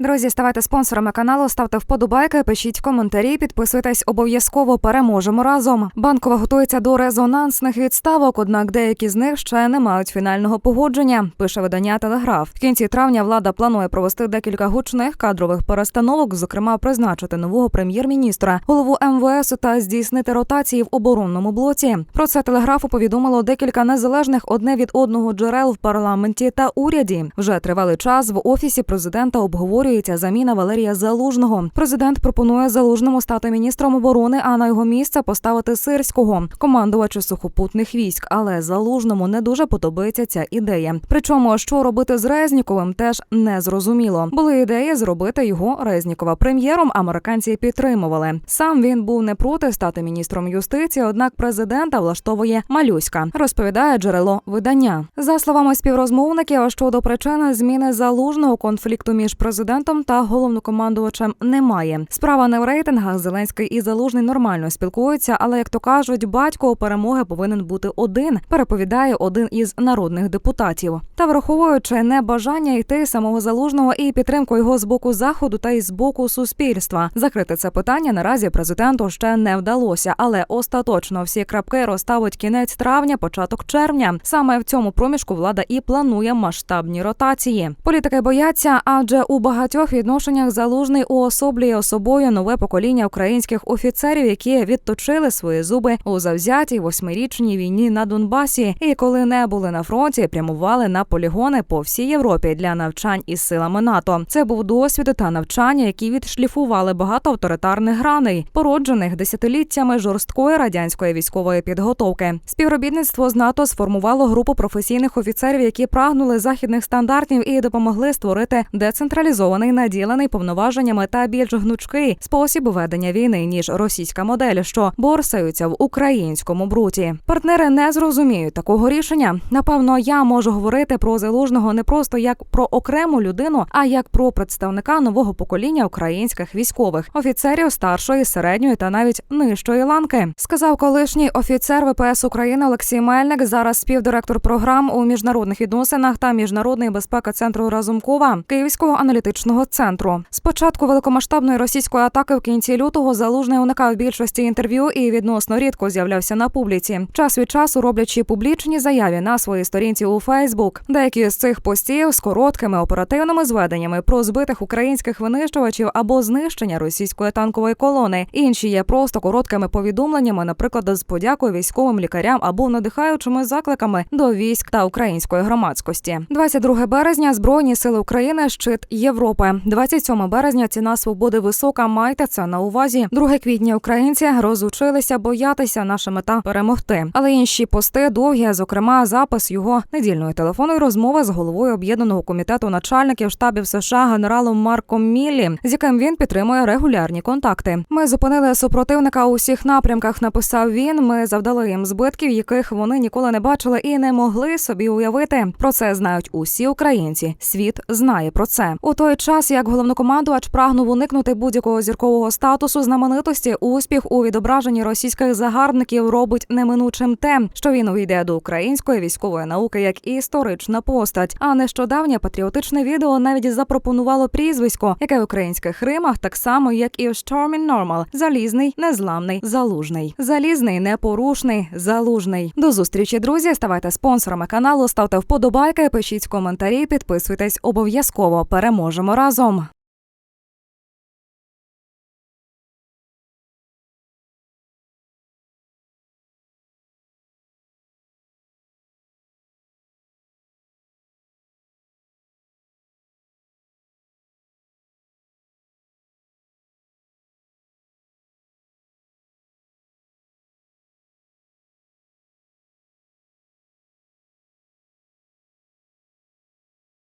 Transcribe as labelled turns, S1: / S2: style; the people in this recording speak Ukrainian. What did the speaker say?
S1: Друзі, ставайте спонсорами каналу, ставте вподобайки, пишіть коментарі, підписуйтесь обов'язково. Переможемо разом. Банкова готується до резонансних відставок, однак деякі з них ще не мають фінального погодження. Пише видання Телеграф. В кінці травня влада планує провести декілька гучних кадрових перестановок, зокрема призначити нового прем'єр-міністра, голову МВС та здійснити ротації в оборонному блоці. Про це телеграфу повідомило декілька незалежних одне від одного джерел в парламенті та уряді. Вже тривалий час в офісі президента обговорюється заміна Валерія Залужного. Президент пропонує залужному стати міністром оборони, а на його місце поставити сирського командувача сухопутних військ. Але залужному не дуже подобається ця ідея. Причому, що робити з Резніковим, теж не зрозуміло. Були ідеї зробити його Резнікова прем'єром. Американці підтримували. Сам він був не проти стати міністром юстиції, однак президента влаштовує малюська. Розповідає джерело видання. За словами співрозмовників, щодо причини зміни залужного конфлікту між президентом та головнокомандувачем немає. Справа не в рейтингах. Зеленський і залужний нормально спілкуються, але як то кажуть, батько у перемоги повинен бути один. Переповідає один із народних депутатів. Та враховуючи небажання йти самого залужного і підтримку його з боку заходу та й з боку суспільства, закрити це питання наразі президенту ще не вдалося, але остаточно всі крапки розставить кінець травня, початок червня. Саме в цьому проміжку влада і планує масштабні ротації. Політики бояться, адже у багатьох відношеннях залужний уособлює собою нове покоління українських офіцерів, які відточили свої зуби у завзятій восьмирічній війні на Донбасі, і коли не були на фронті, прямували на полігони по всій Європі для навчань із силами НАТО. Це був досвід та навчання, які відшліфували багато авторитарних граней, породжених десятиліттями жорсткої радянської військової підготовки. Співробітництво з НАТО сформувало групу професійних офіцерів, які прагнули західних стандартів і допомогли створити децентралізований, наділений повноваженнями та більш гнучкий спосіб ведення війни ніж російська модель, що борсаються в українському бруті. Партнери не зрозуміють такого рішення. Напевно, я можу говорити про залужного не просто як про окрему людину, а як про представника нового покоління українських військових офіцерів старшої, середньої та навіть нижчої ланки, сказав колишній офіцер ВПС України Олексій Мельник. Зараз співдиректор програм у міжнародних відносинах та міжнародної безпеки центру Разумкова Київського аналітичного центру. Спочатку великомасштабної російської атаки в кінці лютого залужний уникав більшості інтерв'ю і відносно рідко з'являвся на публіці. Час від часу роблячи публічні заяві на своїй сторінці у Фейсбук. Деякі з цих постів з короткими оперативними зведеннями про збитих українських винищувачів або знищення російської танкової колони. Інші є просто короткими повідомленнями, наприклад, з подякою військовим лікарям або надихаючими закликами до військ та української громадськості. 22 березня збройні сили України щит Європи. 27 березня ціна свободи висока. Майте це на увазі. 2 квітня українці розучилися боятися. Наша мета перемогти. Але інші пости довгі, зокрема, запис його недільної телефонної розмови з головою об'єднаного комітету начальників штабів США генералом Марком Міллі, з яким він підтримує регулярні контакти. Ми зупинили супротивника у всіх напрямках. Написав він. Ми завдали їм збитків, яких вони ніколи не бачили і не могли собі уявити. Про це знають усі українці. Світ знає про це. У той час, як головнокомандувач прагнув уникнути будь-якого зіркового статусу знаменитості, успіх у відображенні російських загарбників робить неминучим те, що він увійде до української військової науки як історична постать. А нещодавнє патріотичне відео навіть запропонувало прізвисько, яке в українських римах так само, як і в Stormy Normal – залізний, незламний, залужний, залізний, непорушний, залужний. До зустрічі, друзі. Ставайте спонсорами каналу, ставте вподобайки, пишіть коментарі, підписуйтесь обов'язково. Переможемо разом.